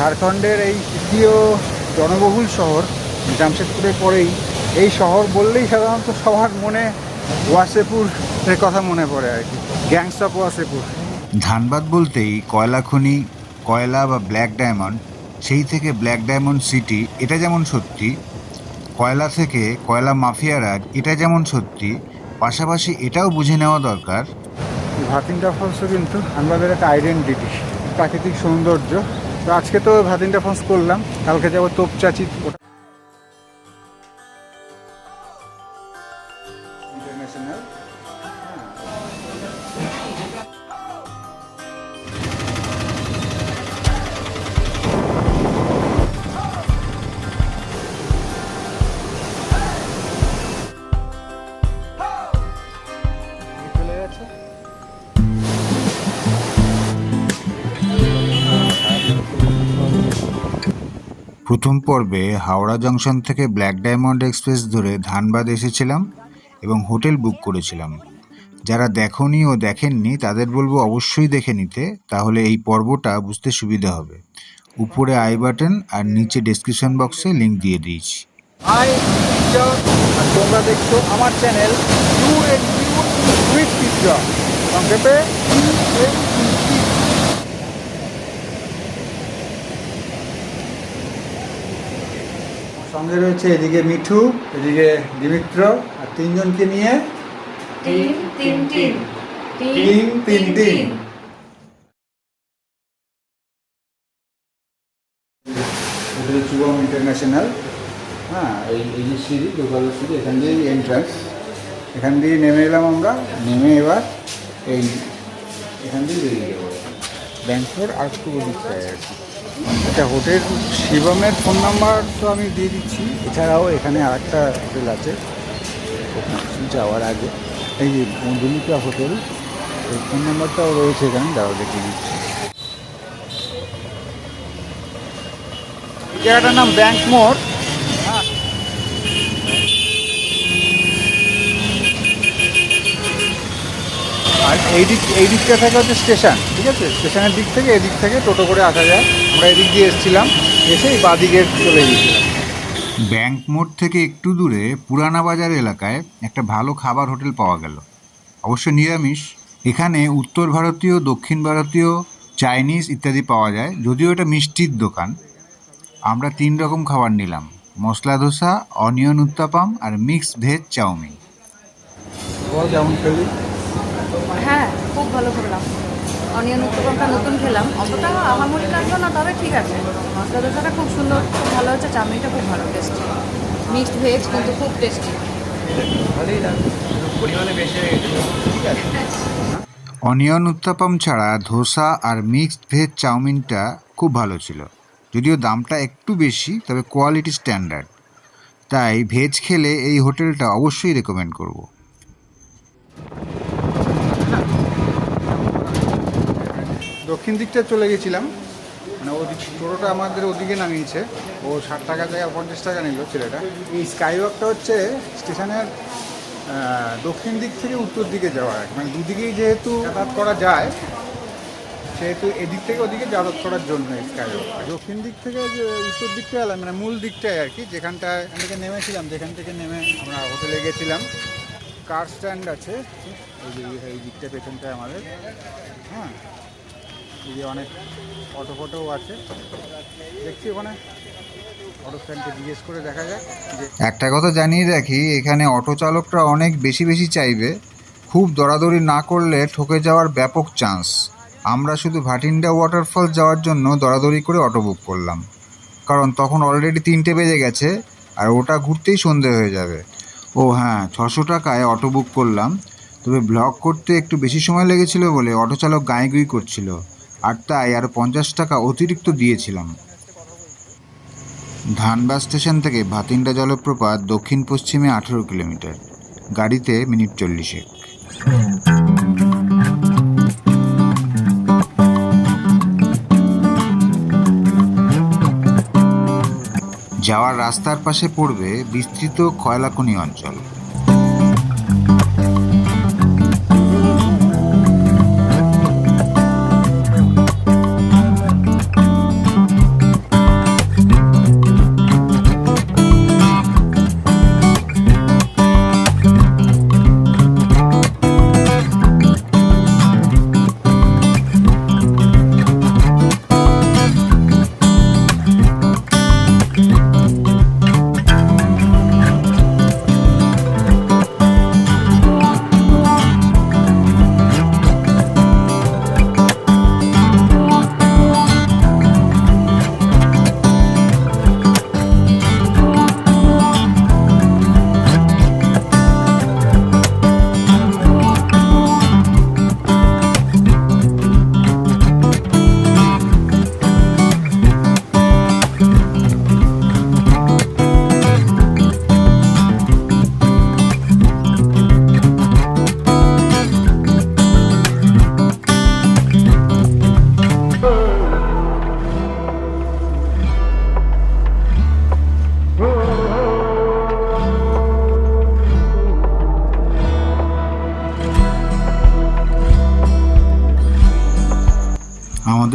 ঝাড়খণ্ডের এই তৃতীয় জনবহুল শহর জামশেদপুরের পরেই এই শহর বললেই সাধারণত সবার মনে ওয়াসেপুর এর কথা মনে পড়ে আর কি গ্যাংস অফ ওয়াসেপুর। ধানবাদ বলতেই কয়লা খনি কয়লা বা ব্ল্যাক ডায়মন্ড সেই থেকে ব্ল্যাক ডায়মন্ড সিটি এটা যেমন সত্যি কয়লা থেকে কয়লা মাফিয়ারা এটা যেমন সত্যি পাশাপাশি এটাও বুঝে নেওয়া দরকার। ভাতিন্ডা ফলসও কিন্তু আমাদের একটা আইডেন্টিটি প্রাকৃতিক সৌন্দর্য তো আজকে তো ভাতিনটা ফোন করলাম কালকে যাব তোপচাচি ওটা প্রথম পর্বে হাওড়া জংশন থেকে ব্ল্যাক ডায়মন্ড এক্সপ্রেস ধরে ধানবাদ এসেছিলাম এবং হোটেল বুক করেছিলাম। যারা দেখনি ও দেখেননি, তাদের বলব অবশ্যই দেখে নিতে, তাহলে এই পর্বটা বুঝতে সুবিধা হবে। উপরে আই বাটন আর নিচে ডেসক্রিপশন বক্সে লিংক দিয়ে দিয়েছি। আর তোমরা দেখছ আমার চ্যানেল সংক্ষেপে সঙ্গে রয়েছে এদিকে মিঠু এদিকে দিমিত্র আর তিনজনকে নিয়ে তিন তিন তিন। তিন তিন তিন এটা হচ্ছে ইন্টারন্যাশনাল হ্যাঁ এই এই যে সিঁড়ি দোকানের সিঁড়ি এখান দিয়েই এন্ট্রান্স এখান দিয়ে নেমে এলাম আমরা। নেমে এবার এই এখান দিয়ে বেরিয়ে যাব। ব্যাংকোর আর একটু ওদিকটায় আর কি। আচ্ছা হোটেল শিবমের ফোন নাম্বার তো আমি দিয়ে দিচ্ছি। এছাড়াও এখানে আর একটা হোটেল আছে যাওয়ার আগে। এই যে মধুমিকা হোটেল, এই ফোন নাম্বারটাও রয়েছে এখানে দাঁড়াও দেখে দিচ্ছি জায়গাটার নাম ব্যাংক মোড়। এই দিক এই দিকটা থেকে হচ্ছে স্টেশন ঠিক আছে? স্টেশনের দিক থেকে এদিক থেকে টোটো করে আসা যায়। আমরা এদিক দিয়ে এসেছিলাম এসে এই বাদিকে চলে গিয়েছিলাম। ব্যাংক মোড় থেকে একটু দূরে পুরানা বাজার এলাকায় একটা ভালো খাবার হোটেল পাওয়া গেল। অবশ্য নিরামিষ। এখানে উত্তর ভারতীয় দক্ষিণ ভারতীয় চাইনিজ ইত্যাদি পাওয়া যায় যদিও এটা মিষ্টির দোকান। আমরা তিন রকম খাবার নিলাম। মশলা ধোসা অনিয়ন উত্তাপাম আর মিক্সড ভেজ চাউমিন। কেমন হ্যাঁ খুব ভালো করলাম অনিয়ন উত্তপমটা নতুন খেলাম। অতটা আহামরি লাগল না তবে ঠিক আছে। মশলা দোসাটা খুব সুন্দর খুব ভালো হচ্ছে চাউমিনটা খুব ভালো টেস্টি মিক্সড ভেজ কিন্তু খুব টেস্টি অনিয়ন উত্তাপাম ছাড়া ধোসা আর মিক্সড ভেজ চাউমিনটা খুব ভালো ছিল। যদিও দামটা একটু বেশি তবে কোয়ালিটি স্ট্যান্ডার্ড তাই ভেজ খেলে এই হোটেলটা অবশ্যই রেকমেন্ড করব। দক্ষিণ দিকটা চলে গেছিলাম। মানে ওদিক টোটোটা আমাদের ওদিকে নামিয়েছে। ও ষাট টাকা জায়গায় পঞ্চাশ টাকা নিল ছেলেটা। এই স্কাই ওয়াকটা হচ্ছে স্টেশনের দক্ষিণ দিক থেকে উত্তর দিকে যাওয়া। মানে দুদিকেই যেহেতু যাতায়াত করা যায়, সেহেতু এদিক থেকে ওদিকে যাতায়াত করার জন্য এই স্কাই ওয়াক দক্ষিণ দিক থেকে যে উত্তর দিকটা এলাম মানে মূল দিকটায় আর কি, যেখানটায় এখান থেকে নেমেছিলাম, যেখান থেকে নেমে আমরা হোটেলে গেছিলাম। কার স্ট্যান্ড আছে এই দিকটা, পেছনটায় আমাদের। হ্যাঁ যে অনেক অটো ফটোও আছে। দেখছি ওখানে। একটা কথা জানিয়ে রাখি, এখানে অটো চালকরা অনেক বেশি বেশি চাইবে। খুব দরাদরি না করলে ঠকে যাওয়ার ব্যাপক চান্স আমরা শুধু ভাটিন্ডা ওয়াটারফল যাওয়ার জন্য দরাদরি করে অটো বুক করলাম। কারণ তখন অলরেডি তিনটে বেজে গেছে, আর ওটা ঘুরতেই সন্ধে হয়ে যাবে। ও হ্যাঁ ছশো টাকায় অটো বুক করলাম। তবে ব্লগ করতে একটু বেশি সময় লেগেছিল বলে অটো চালক গাঁয়ে করছিল। আর তাই আরও পঞ্চাশ টাকা অতিরিক্ত দিয়েছিলাম। ধানবাদ স্টেশন থেকে ভাতিন্ডা জলপ্রপাত দক্ষিণ পশ্চিমে আঠেরো কিলোমিটার, গাড়িতে মিনিট চল্লিশে যাওয়ার রাস্তার পাশে পড়বে বিস্তৃত কয়লাখনি অঞ্চল।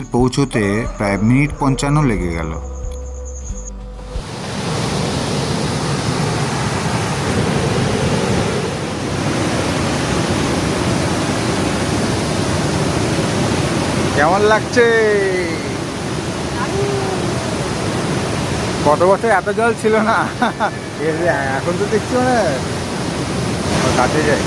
আমাদের পৌঁছোতে প্রায় মিনিট পঞ্চান্ন লেগে গেল। কেমন লাগছে? কত বছর এত জল ছিল না? এখন তো দেখছি মানে কাছে যায়।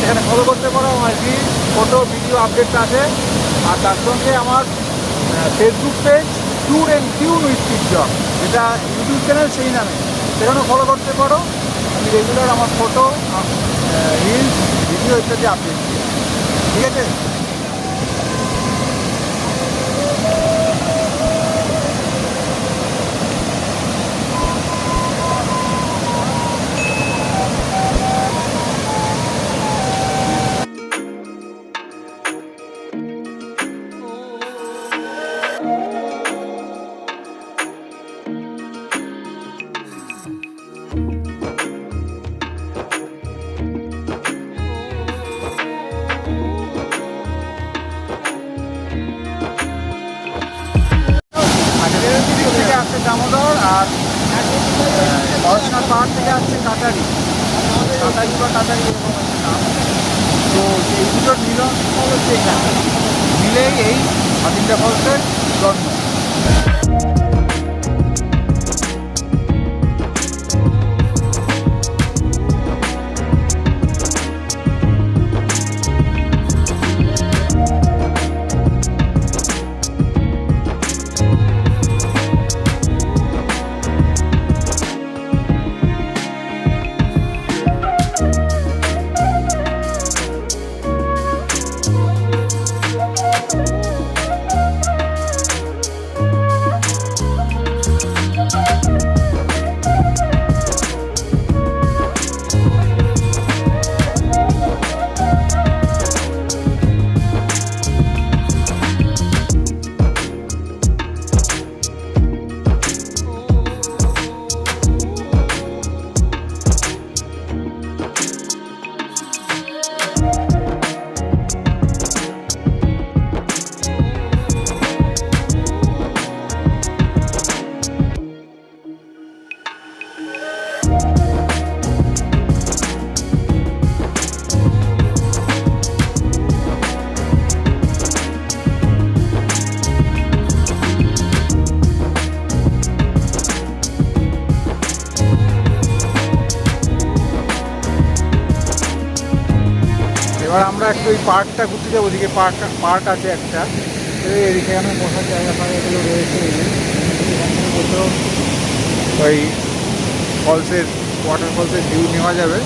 সেখানে ফলো করতে পারো, আমার কি ফটো ভিডিও আপডেটটা আছে। আর তার সঙ্গে আমার Facebook page tour and tune with job যেটা ইউটিউব চ্যানেল সেই নামে। সেখানেও ফলো করতে পারো। আমি রেগুলার আমার ফটো রিলস ভিডিও ইত্যাদি আপডেট দিই। ঠিক আছে? পার্কটা ঘুরতে যাব ওদিকে পার্ক পার্ক আছে একটা। এদিকে এখানে বসার জায়গা ফায়গা এগুলো রয়েছে। বসেও ওই ফলসের ওয়াটার ফলসের ভিউ নেওয়া যাবে।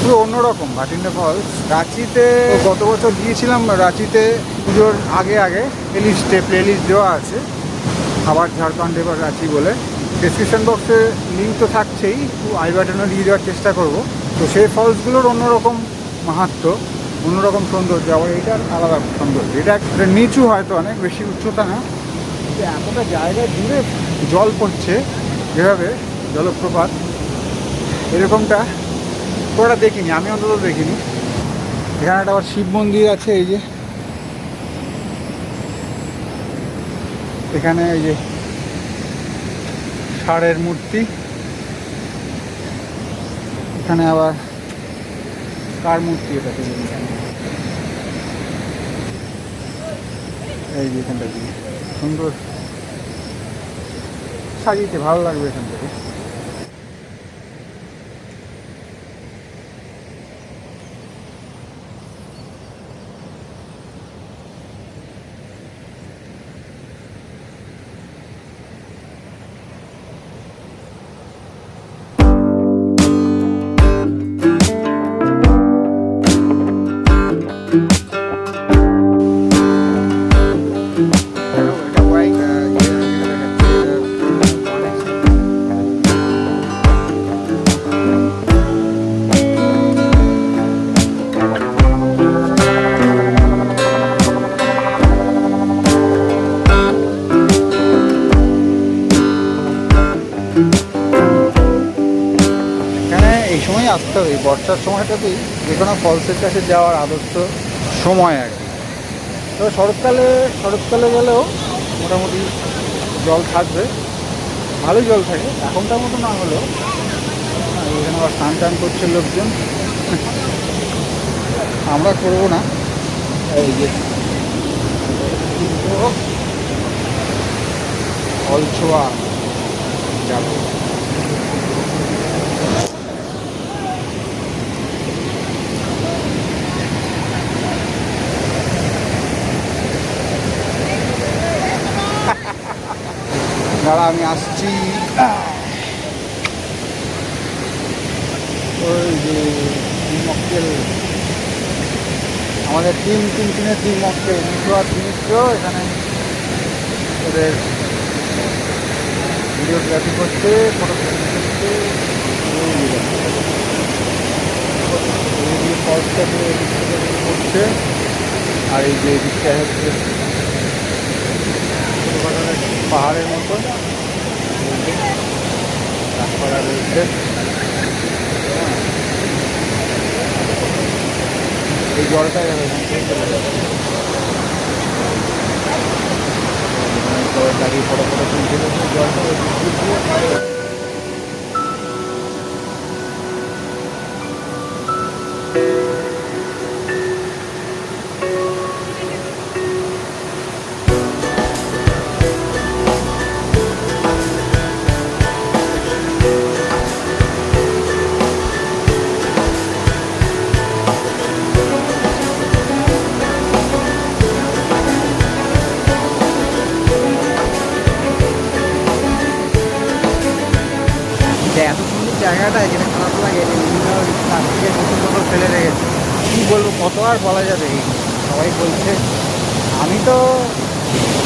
পুরো অন্যরকম ভাটিন্ডা ফলস রাঁচিতে গত বছর গিয়েছিলাম রাঁচিতে পুজোর আগে আগে প্লেলিস্টে প্লেলিস্ট দেওয়া আছে। আবার ঝাড়খণ্ড এবার রাঁচি বলে। ডিসক্রিপশন বক্সে লিঙ্ক তো থাকছেই আই বাটনে দিয়ে দেওয়ার চেষ্টা করব। তো সেই ফলসগুলোর অন্যরকম মাহাত্ম। অন্যরকম সৌন্দর্য, আবার এটার আলাদা সৌন্দর্য। এটা একটা নিচু হয়তো অনেক, বেশি উচ্চতা না। এতটা জায়গায় দূরে জল পড়ছে, যেভাবে জলপ্রপাত, এরকমটা তোরা দেখিনি, আমি অন্তত দেখিনি। এখানে একটা আবার শিব মন্দির আছে, এই যে। এখানে এই যে ষাঁড়ের মূর্তি। এখানে আবার কার মূর্তি এটা? কে জানি এখানে? এই যে এখানটা দিয়ে সুন্দর সাজিয়েছে ভালো লাগবে এখান থেকে এটা বর্ষার সময়টাতেই যে কোনো ফলসের কাছে যাওয়ার আদর্শ সময় আর কি। তবে শরৎকালে শরৎকালে গেলেও মোটামুটি জল থাকবে, ভালোই জল থাকে। এখনটার মতো না হলেও এখানে আবার স্নান টান করছে লোকজন। আমরা করব না। এই যে অলছোয়া যাব। দাঁড়া আমি আসছি ওই যে মক্কেল আমাদের টিম তিন টিমের টিম মক্কেল মিত্র আর মিত্র এখানে ওদের ভিডিওগ্রাফি করছে ফটোগ্রাফি করছে করছে আর এই যে এদিকটা হচ্ছে পাহাড়ের মতো। গাছপালা রয়েছে। এই জলটা সবাই দাঁড়িয়ে ফটো ফটো তুলছে জলটা ওই দিক আর বলা যাবে সবাই বলছে, আমি তো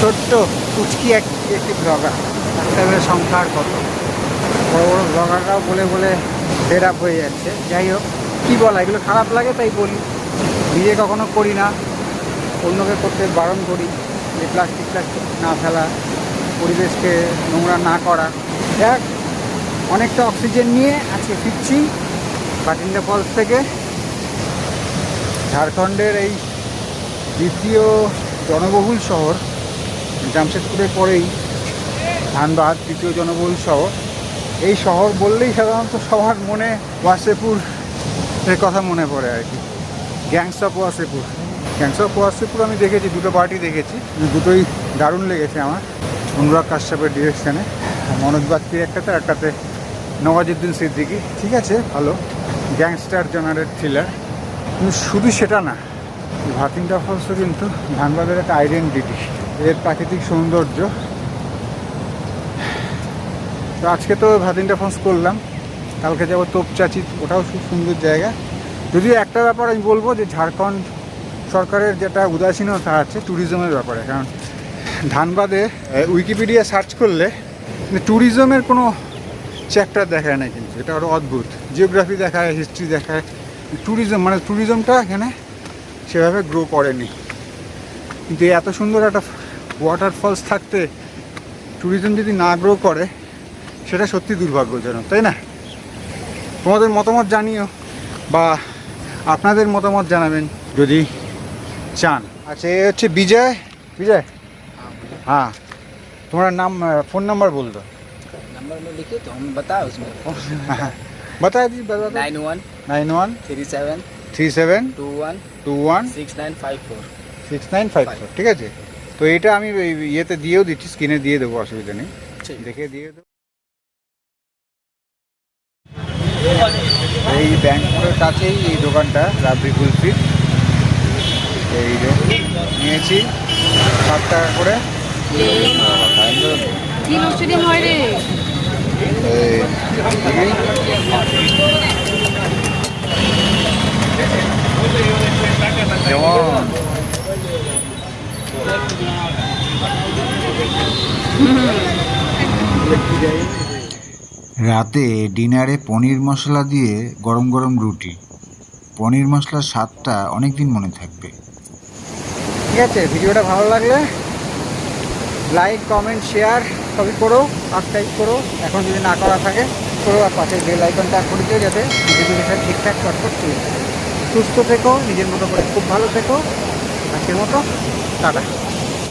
ছোট্ট, কুচকি এক একটি ব্লগার। সাবস্ক্রাইবারের সংখ্যা আর কত? বড় বড় ব্লগাররাও বলে বলে ফেড আপ হয়ে যাচ্ছে। যাই হোক, কী বলা, এগুলো খারাপ লাগে তাই বলি। নিজে কখনো করি না। অন্যকে করতে বারণ করি। যে প্লাস্টিক প্লাস্টিক না ফেলা, পরিবেশকে নোংরা না করা। দেখ অনেকটা অক্সিজেন নিয়ে আজকে ফিরছি কাটিন্ডা ফলস থেকে। ঝাড়খণ্ডের এই দ্বিতীয় জনবহুল শহর জামশেদপুরের পরেই ধানবাদ তৃতীয় জনবহুল শহর। এই শহর বললেই সাধারণত সবার মনে ওয়াসেপুর এর কথা মনে পড়ে আর কি। Gangs of Wasseypur Gangs of Wasseypur আমি দেখেছি, দুটো পার্টি দেখেছি, দুটোই দারুণ লেগেছে আমার। অনুরাগ কাশ্যপের ডিরেকশানে মনোজ বাগচির একটাতে একটাতে নওয়াজুদ্দিন সিদ্দিকি। ঠিক আছে, ভালো। গ্যাংস্টার জনারের থ্রিলার কিন্তু শুধু সেটা না এই ভাতিন্ডা ফলসও কিন্তু ধানবাদের একটা আইডেন্টিটি এর প্রাকৃতিক সৌন্দর্য। তো আজকে তো ভাতিন্ডা ফলস করলাম, কালকে যাব তোপচাচি, ওটাও খুব সুন্দর জায়গা। যদিও একটা ব্যাপার আমি বলব যে ঝাড়খণ্ড সরকারের যেটা উদাসীনতা আছে ট্যুরিজমের ব্যাপারে, কারণ ধানবাদে উইকিপিডিয়া সার্চ করলে ট্যুরিজমের কোনো চ্যাপ্টার দেখায় না কিন্তু, এটা আরও অদ্ভুত। জিওগ্রাফি দেখায় হিস্ট্রি দেখায় ট্যুরিজম মানে ট্যুরিজমটা এখানে সেভাবে গ্রো করেনি কিন্তু এত সুন্দর একটা ওয়াটারফলস থাকতে ট্যুরিজম যদি না গ্রো করে সেটা সত্যি দুর্ভাগ্যজনক তাই না তোমাদের মতামত জানিও বা আপনাদের মতামত জানাবেন যদি চান আচ্ছা এ হচ্ছে বিজয় বিজয় হ্যাঁ তোমার নাম ফোন নাম্বার বল দো नंबर में लिखे तो हम बताओ उसमें बता दी बता nine one nine one three seven three seven two one two one six nine five four six nine five four ঠিক আছে? তো এটা আমি ইয়েতে দিয়েও দিচ্ছি স্ক্রিনে দিয়ে দেবো অসুবিধা নেই। দেখে দিয়ে দেবো। এই ব্যাংকের কাছেই এই দোকানটা রাবড়ি কুলফি। এই যে নিয়েছি সাত টাকা করে। কি রাতে ডিনারে পনির মশলা দিয়ে গরম গরম রুটি। পনির মশলার স্বাদটা অনেক দিন মনে থাকবে। ঠিক আছে, ভিডিওটা ভালো লাগলে লাইক, কমেন্ট, শেয়ার সবই করো সাবস্ক্রাইব করো। এখন যদি না করা থাকে, করো আর পাশে বেল আইকনটা করে দিও যাতে নোটিফিকেশান ঠিকঠাক চটপট চলে যায়। সুস্থ থেকো নিজের মতো করে খুব ভালো থেকো আজকের মতো টাটা